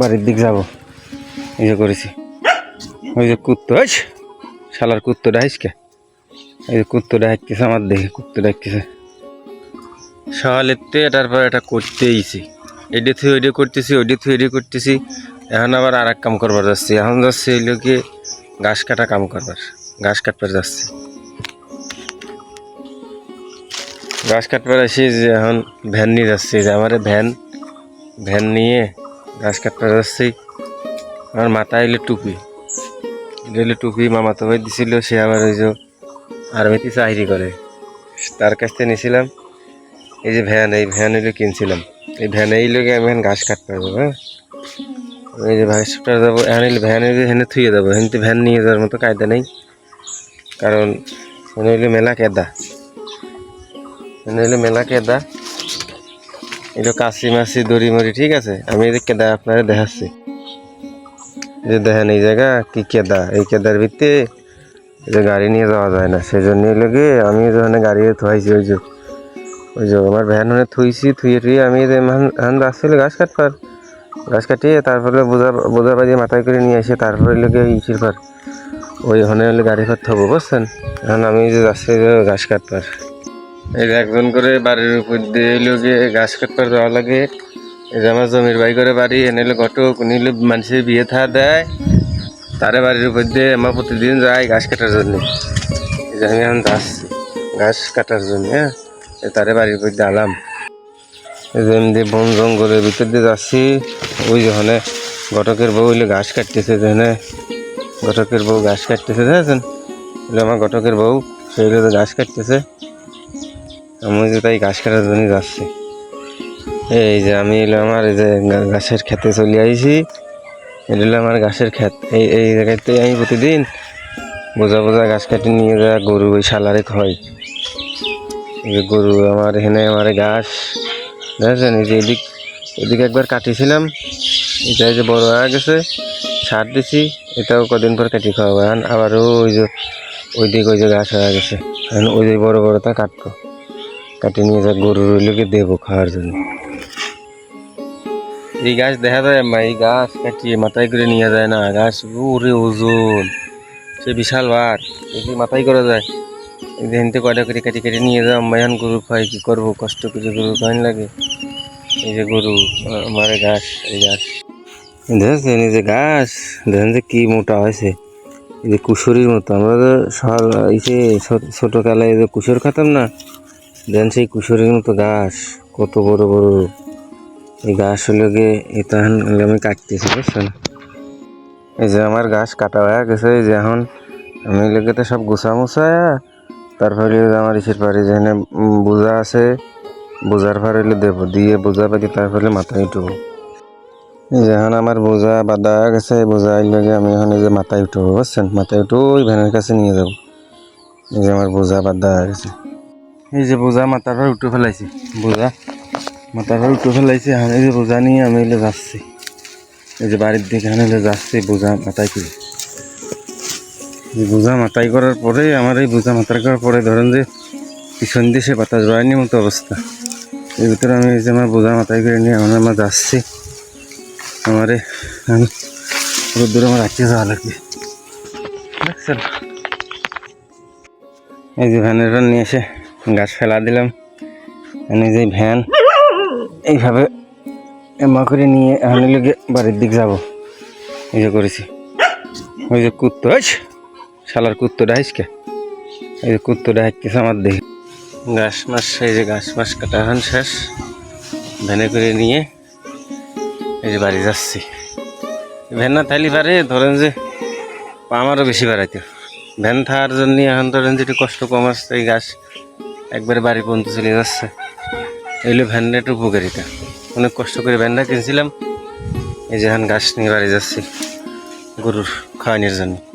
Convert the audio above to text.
বাড়ির দিক যাব। এই যে করেছি। ওই যে কুত্তো, আইস। শালার কুত্তো ডাইস কে? এই যে কুত্তো ডাকতেছে আমার দেখে, কুত্তো ডাকতেছে এটার পর এটা করতেইছি এডি থুই ওইডি করতেছি ওইডি থুই এডি করতেছি। এখন আবার আর এক কাম করবার যাচ্ছি। এখন যাচ্ছি এই লোকে ঘাস কাটা কাম করবার। ঘাস কাটবার যাচ্ছি। ঘাস কাটবার আসি যে এখন ভ্যান নিয়ে যাচ্ছি। যে আমার ভ্যান ভ্যান নিয়ে ঘাস কাটবার যাচ্ছি। আমার মাথায় এলে টুপি। এটা হলো টুপি মামা তো ভাই দিছিল, সে আবার ওই যে আর্মিতে চাকরি করে। তার কাছ থেকে নিয়েছিলাম এই যে ভ্যান এই ভ্যান হইল কিনছিলাম। এই ভ্যান এই লোকে আমি এখন ঘাস কাটতে পারব হ্যাঁ? এই যে ঘাস কাটতে যাব, এখন এই ভ্যান হইলে হেনে থুয়ে যাব হেনতে ভ্যান নিয়ে যাওয়ার মতো কায়দা নেই। কারণ, এখানে হইল মেলা কেদা। এখানে হইল মেলা কেদা। এগুলো কাশি মাসি, দড়ি মরি ঠিক আছে? আমি যে কেদা আপনারা দেখাচ্ছি। যে দেখেন এই জায়গা, কি কেদা এই কেদার ভিত্তি যে গাড়ি নিয়ে যাওয়া যায় না। সেই জন্য লোকে আমি যখন গাড়ি থুয়াইছি, ওই যে ওই যে আমার ভ্যান হনে থুইছি, থুয়ে থুয়ে আমি এখন আসছিল ঘাস কাটবার ঘাস কাটিয়ে তারপরে বোঝা বোঝা বাজিয়ে মাথায় করে নিয়ে এসে তারপরে লোকে ইসির পার ওই হনে হলে গাড়ি ফার থবো বুঝছেন? এখন আমি যে যাচ্ছি ঘাস কাটবার। এই একজন করে বাড়ির উপর দিয়ে লোকে ঘাস কাটবার যাওয়া লাগে। এই যে আমার জমির বাই করে বাড়ি, এনে হলে ঘটক নিলে মানুষের বিয়ে থা দেয়। তারে বাড়ির উপর দিয়ে আমার প্রতিদিন যায় ঘাস কাটার জন্য। এই যে আমি এখন যাচ্ছি ঘাস কাটার জন্য হ্যাঁ? তারে বাড়ির উপর দিয়ে আলাম। এই যে এমনি বন জঙ্গলের ভিতর দিয়ে যাচ্ছি, ওই যেখানে ঘটকের বউ হইলে ঘাস কাটতেছে যেখানে ঘটকের বউ ঘাস কাটতেছে, দেখেছেন? আমার ঘটকের বউ সেই ঘাস কাটতেছে। আমি যে তাই ঘাস কাটার জন্য যাচ্ছি। এই যে আমি এলো আমার এই যে গাছের খেতে চলে আইছি। এটা হলো আমার গাছের ক্ষেত। এই এই জায়গাতে আমি প্রতিদিন বোঝা বোঝা গাছ কাটি নিয়ে যা গরু ওই শালারে এই যে গরু আমার এখানে আমার ঘাস। দেখেছেন? এই যে এদিক, এদিকে একবার কাটিছিলাম। এটা এই যে বড় হয়ে গেছে, সার দিছি। এটাও কদিন পর কাটি খাওয়াবো। এখন আবারও ওই যে ওই দিক ওই যে ঘাস হয়ে গেছে। এখন ওই যে বড় বড়টা কাটবো। কাটি নিয়ে যা গরুর ওইগুলোকে দেবো খাওয়ার জন্য। এই গাছ দেখা যায় মা এই গাছ কাটিয়ে মাথায় করে নিয়ে যায় না, গাছ ওরে ওজন। সে বিশাল বার এই মাথায় করা যায়? এই যে হেনতে কয়টা করে কাটি কেটে নিয়ে যাও মায়ান গরু খাই, কি করব? কষ্ট করে গরু খাইন লাগে। এই যে গরু আমার এই ঘাস এই গাছ। দেখেছেন এই যে ঘাস দেখেন যে কি মোটা হয়েছে। এই যে কুশরির মতো, আমরা তো সকাল ইসে ছোট- ছোটকালায় এই যে কুশর খাতাম না দেন সেই কুশরির মতো ঘাস, কত বড় বড়। এই গাছ হলো গিয়ে এটা হলে আমি কাটতেছি, বুঝছেন? এই যে আমার গাছ কাটা হয়ে গেছে, এই যে এখন আমি লেগে তো সব গুছা মুছা তারপরে আমার ইসের পাড়ি যেখানে বোঝা আছে, বোঝার পর হইলে দেবো, দিয়ে বোঝা বাদি তারপরে মাথায় উঠবো। এই যে এখন আমার বোঝা বাঁধা গেছে, এই বোঝা গিয়ে আমি এখন এই যে মাথায় উঠবো, বুঝছেন? মাথায় উঠো ওই ভ্যানের কাছে নিয়ে যাব। এই যে আমার বোঝা বাঁধা গেছে। এই যে বোঝা মাথার উঠে ফেলাইছি। বোঝা মাথার উঠে ফেলাইছি এই যে বোঝা নিয়ে আমি এলে যাচ্ছি। এই যে বাড়ির দিকে এলে যাচ্ছি বোঝা মাথায় করে। এই বোঝা মাথায় করার পরে, আমার এই বোঝা মাথায় করার পরে ধরেন যে পিছন দিয়ে পাতা জড়ায়নি মতো অবস্থা। এর ভিতরে আমি এই যে আমার বোঝা মাথায় করে নিয়ে এখন আমার যাচ্ছি। আমারে আমি রোদ্দুর আমার রাখতে যাওয়া লাগবে। দেখছেন? এই যে ভ্যানের নিয়ে এসে গাছ ফেলা দিলাম। যে ভ্যান, এইভাবে এমা করে নিয়ে এখন লোকে বাড়ির দিক যাব। এই যে করেছি। ওই যে কুত্তো শালার কুত্তো ডাইস কে এই যে কুত্তো ডাইতেছে আমার দেখে ঘাস মাস এই যে ঘাস মাস কাটা এখন শেষ। ভ্যানে করে নিয়ে এই যে বাড়ি যাচ্ছি। ভ্যান না থাইলে পারে ধরেন যে আমারও বেশি বাড়াইতো। ভ্যান থাকার জন্য এখন ধরেন যে একটু কষ্ট কম আসছে এই গাছ। একবারে বাড়ি পর্যন্ত চলে যাচ্ছে। এগুলো ভ্যানটা উপকারিতা। অনেক কষ্ট করে ভ্যানটা কিনছিলাম। এই যে গাছ নিয়ে বাড়ি যাচ্ছি গরুর খাওয়ানোর জন্য।